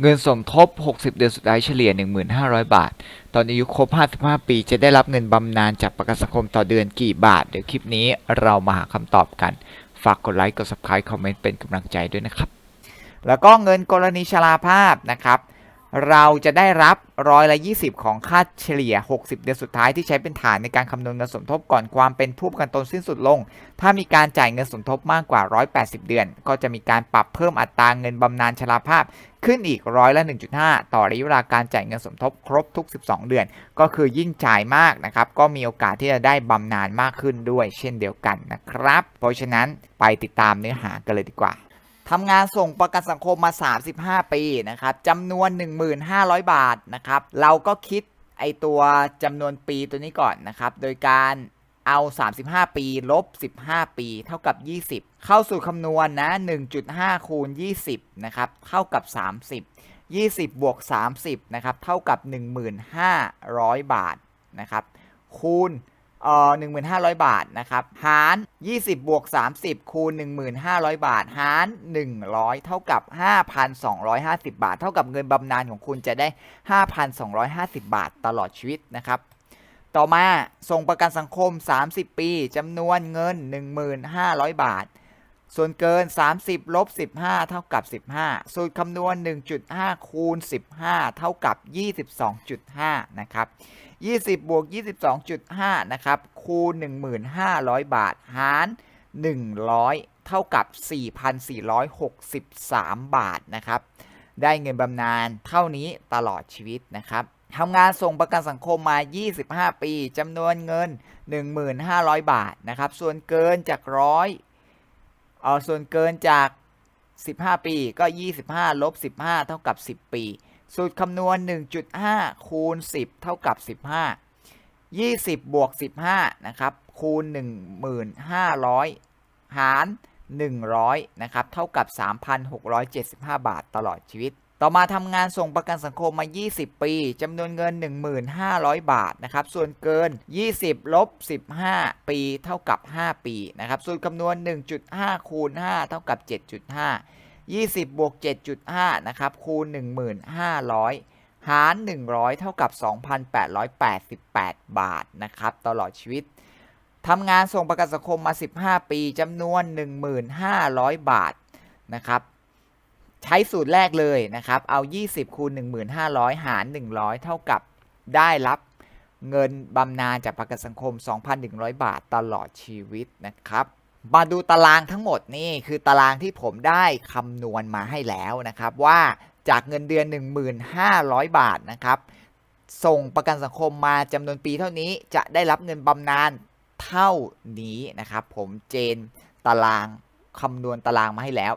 เงินสมทบ 60 เดือนสุดท้ายเฉลี่ย 1,500 บาท ตอนอายุครบ 55 ปี จะได้รับเงินบำนาญจากประกันสังคมต่อเดือนกี่บาท เดี๋ยวคลิปนี้เรามาหาคำตอบกัน ฝากกดไลค์ กด subscribe คอมเมนต์เป็นกำลังใจด้วยนะครับ แล้วก็เงินกรณีชราภาพนะครับ เราจะได้รับร้อยละ20 ของค่าเฉลี่ย 60 เดือนสุดท้ายที่ใช้เป็นฐานในการคำนวณเงินสมทบก่อนความเป็นผู้ประกันตนสิ้นสุดลง ถ้ามีการจ่ายเงินสมทบมากกว่า 180 เดือน ก็จะมีการปรับเพิ่มอัตราเงินบำนาญชราภาพขึ้นอีกร้อยละ 1.5 ต่อระยะเวลาการจ่ายเงินสมทบครบทุก 12 เดือน ก็คือยิ่งจ่ายมากนะครับ ก็มีโอกาสที่จะได้บำนาญมากขึ้นด้วย เช่นเดียวกันนะครับ เพราะฉะนั้นไปติดตามเนื้อหากันเลยดีกว่า ทำงานส่งประกันสังคมมา 35 ปีนะครับจำนวน 1,500 บาทนะครับ เราก็คิดไอตัวจำนวนปีตัวนี้ก่อนนะครับ โดยการเอา 35 ปี ลบ 15 ปี เท่ากับ 20 เข้าสู่คำนวณนะ1.5 คูณ 20 นะครับ เท่ากับ 30 20 บวก 30 นะครับ เท่ากับ 1,500 บาทนะครับ คูณ เอ่อ1,500บาทนะครับหาร20บวก30คูณ1,500บาท หาร100เท่ากับ5,250บาท เท่ากับเงินบำนาญของคุณจะได้5,250บาทตลอดชีวิตนะครับต่อมาส่งประกันสังคม 30 ปีจำนวนเงิน 1,500 บาท ส่วนเกิน 30ลบ15 เท่ากับ 15 สูตรคำนวณ 1.5 คูณ 15 เท่ากับ 22.5 นะครับ 20 บวก 22.5 นะครับ คูณ 1,500 บาท หาร 100 เท่ากับ 4,463 บาท นะครับ ได้เงินบำนาญเท่านี้ตลอดชีวิตนะครับทำงานส่งประกันสังคมมา 25 ปี จำนวนเงิน 1,500 บาท นะครับ ส่วนเกินจากร้อย เออส่วนเกินจาก 15 ปีก็ 25ลบ15 เท่ากับ 10 ปี สูตรคำนวณ 1.5 คูณ 10 เท่ากับ 15 20 บวก 15 นะครับ คูณ 1,500 หาร 100 นะครับ เท่ากับ 3,675 บาทตลอดชีวิต ต่อมาทำงานส่งประกันสังคมมา 20 ปีจำนวนเงิน 1,500 บาทนะครับ ส่วนเกิน 20 ลบ 15 ปีเท่ากับ 5 ปีนะครับสูตรคำนวณ 1.5 คูณ 5 เท่ากับ 7.5 20 บวก 7.5 นะครับ คูณ 1,500 หาร 100 เท่ากับ 2,888 บาทนะครับ ตลอดชีวิตทำงานส่งประกันสังคมมา 15 ปีจำนวน 1,500 บาทนะครับ ใช้สูตรแรกเลยนะครับ เอา 20 คูณ 1,500 หาร 100 เท่ากับได้รับเงินบำนาญจากประกันสังคม 2,100 บาทตลอดชีวิตนะครับ มาดูตารางทั้งหมดนี่คือตารางที่ผมได้คำนวณมาให้แล้วนะครับว่าจากเงินเดือน 1,500 บาทนะครับ ส่งประกันสังคมมาจำนวนปีเท่านี้จะได้รับเงินบำนาญเท่านี้นะครับ ผมเจนตารางคำนวณตารางมาให้แล้ว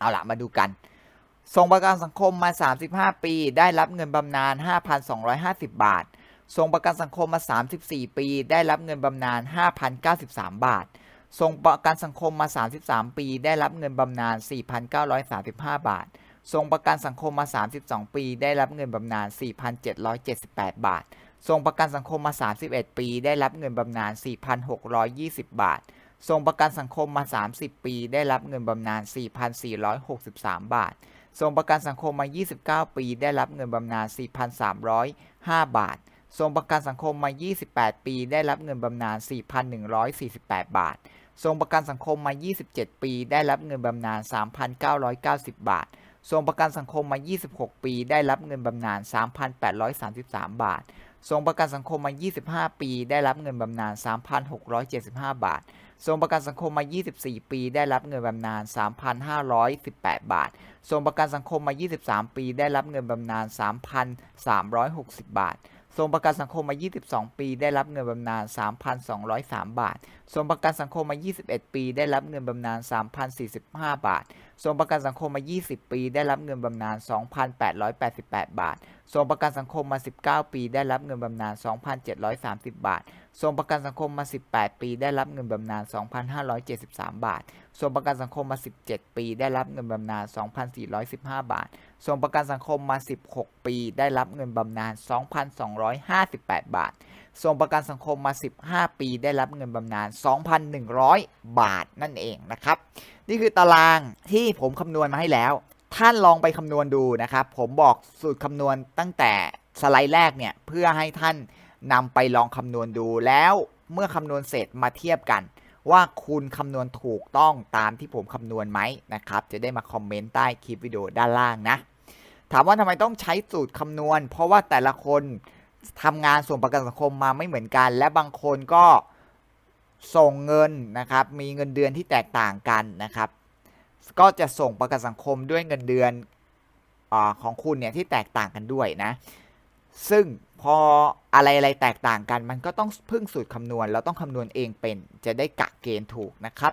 เอาละมาดูกันส่งประกันสังคมมา 35 ปี ได้รับเงินบำนาญ 5,250 บาทส่งประกันสังคมมา 34 ปี ได้รับเงินบำนาญ 5,093 บาทส่งประกันสังคมมา 33 ปี ได้รับเงินบำนาญ 4,935 บาทส่งประกันสังคมมา 32 ปี ได้รับเงินบำนาญ 4,778 บาทส่งประกันสังคมมา 31 ปี ได้รับเงินบำนาญ 4,620 บาท ส่งประกันสังคมมา 30 ปี ได้รับเงินบำนาญ 4,463 บาทส่งประกันสังคมมา 29 ปี ได้รับเงินบำนาญ 4,305 บาทส่งประกันสังคมมา 28 ปี ได้รับเงินบำนาญ 4,148 บาทส่งประกันสังคมมา 27 ปี ได้รับเงินบำนาญ 3,990 บาทส่งประกันสังคมมา 26 ปี ได้รับเงินบำนาญ 3,833 บาทส่งประกันสังคมมา 25 ปี ได้รับเงินบำนาญ 3,675 บาท ส่งประกันสังคมมา 24 ปี ได้รับเงินบำนาญ 3,518 บาทส่งประกันสังคมมา 23 ปี ได้รับเงินบำนาญ 3,360 บาทส่งประกันสังคมมา 22 ปี ได้รับเงินบำนาญ 3,203 บาทส่งประกันสังคมมา 21 ปี ได้รับเงินบำนาญ 3,045 บาท ส่งประกันสังคมมา 20 ปี ได้รับเงินบำนาญ 2,888 บาท ส่งประกันสังคมมา 19 ปี ได้รับเงินบำนาญ 2,730 บาท ส่งประกันสังคมมา 18 ปี ได้รับเงินบำนาญ 2,573 บาท ส่งประกันสังคมมา 17 ปี ได้รับเงินบำนาญ 2,415 บาท ส่งประกันสังคมมา 16 ปี ได้รับเงินบำนาญ 2,258 บาท ส่งประกันสังคมมา 15 ปีได้รับเงินบำนาญ 2,100 บาทนั่นเองนะครับ นี่คือตารางที่ผมคำนวณมาให้แล้ว ท่านลองไปคำนวณดูนะครับ ผมบอกสูตรคำนวณตั้งแต่สไลด์แรกเนี่ยเพื่อให้ท่านนำไปลองคำนวณดูแล้วเมื่อคำนวณเสร็จมาเทียบกัน ว่าคุณคำนวณถูกต้องตามที่ผมคำนวณไหมนะครับ จะได้มาคอมเมนต์ใต้คลิปวิดีโอด้านล่างนะ ถามว่าทำไมต้องใช้สูตรคำนวณ เพราะว่าแต่ละคน ทำงานส่วนประกันสังคมมาไม่เหมือนกัน และบางคนก็ส่งเงินนะครับ มีเงินเดือนที่แตกต่างกันนะครับ ก็จะส่งประกันสังคมด้วยเงินเดือนอของคุณเนี่ยที่แตกต่างกันด้วยนะ ซึ่งพออะไรอะไรแตกต่างกัน มันก็ต้องพึ่งสูตรคำนวณ เราต้องคำนวณเองเป็น จะได้กะเกณฑ์ถูกนะครับ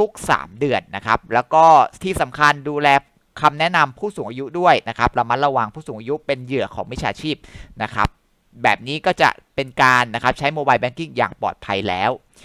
ทุกๆ 3 เดือนนะครับ แล้วก็ที่สำคัญดูแลคำแนะนำผู้สูงอายุด้วยนะครับระมัดระวังผู้สูงอายุเป็นเหยื่อของมิจฉาชีพนะครับ แบบนี้ก็จะเป็นการนะครับใช้โมบายแบงกิ้งอย่างปลอดภัยแล้ว